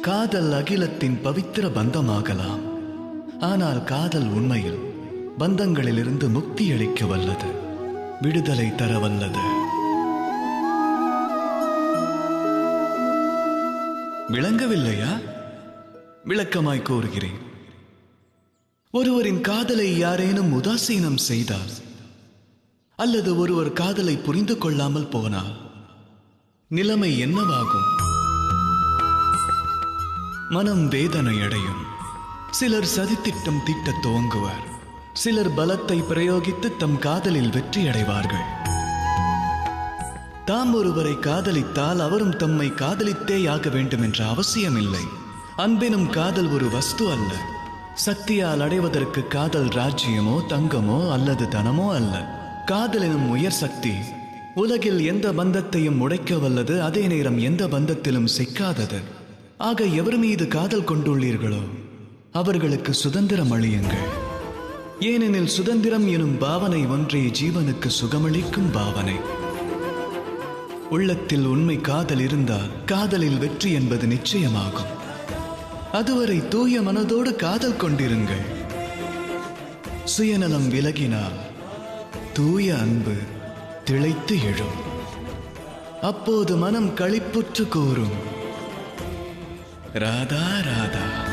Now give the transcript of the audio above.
காதல் அகிலத்தின் பவித்திர பந்தமாகலாம். ஆனால் காதல் உண்மையில் பந்தங்களிலிருந்து முக்தி அளிக்க வல்லது. விடுதலை தர வல்லது. விளங்கவில்லையா? விளக்கமாய் கூறுகிறேன். ஒருவரின் காதலை யாரேனும் உதாசீனம் செய்தால் அல்லது ஒருவர் காதலை புரிந்து கொள்ளாமல் போனால் நிலைமை என்னவாகும்? மனம் வேதனை அடையும் சிலர் சதித்திட்டம் தீட்டத் துவங்குவர். சிலர் பலத்தை பிரயோகித்து தம் காதலில் வெற்றி அடைவார்கள் தாம் ஒருவரை காதலித்தால் அவரும் தம்மை காதலித்தே ஆக வேண்டும் என்ற அவசியமில்லை. அன்பெனும் காதல் ஒரு வஸ்து அல்ல. சக்தியால் அடைவதற்கு காதல் ராஜ்யமோ தங்கமோ அல்லது தனமோ அல்ல. காதல் எனும் உயர் சக்தி. உலகில் எந்த பந்தத்தையும் உடைக்க வல்லது அதே நேரம் எந்த பந்தத்திலும் சிக்காதது. ஆக எவர் மீது காதல் கொண்டுள்ளீர்களோ அவர்களுக்கு சுதந்திரம் அளியுங்கள். ஏனெனில் சுதந்திரம் எனும் பாவனை ஒன்றே ஜீவனுக்கு சுகமளிக்கும் பாவனை. உள்ளத்தில் உண்மை காதல் இருந்தால் காதலில் வெற்றி என்பது நிச்சயமாகும். அதுவரை தூய மனதோடு காதல் கொண்டிருங்கள். சுயநலம் விலகினால் தூய அன்பு திளைத்து எழும். அப்போது மனம் களிப்புற்று கூறும். राधा राधा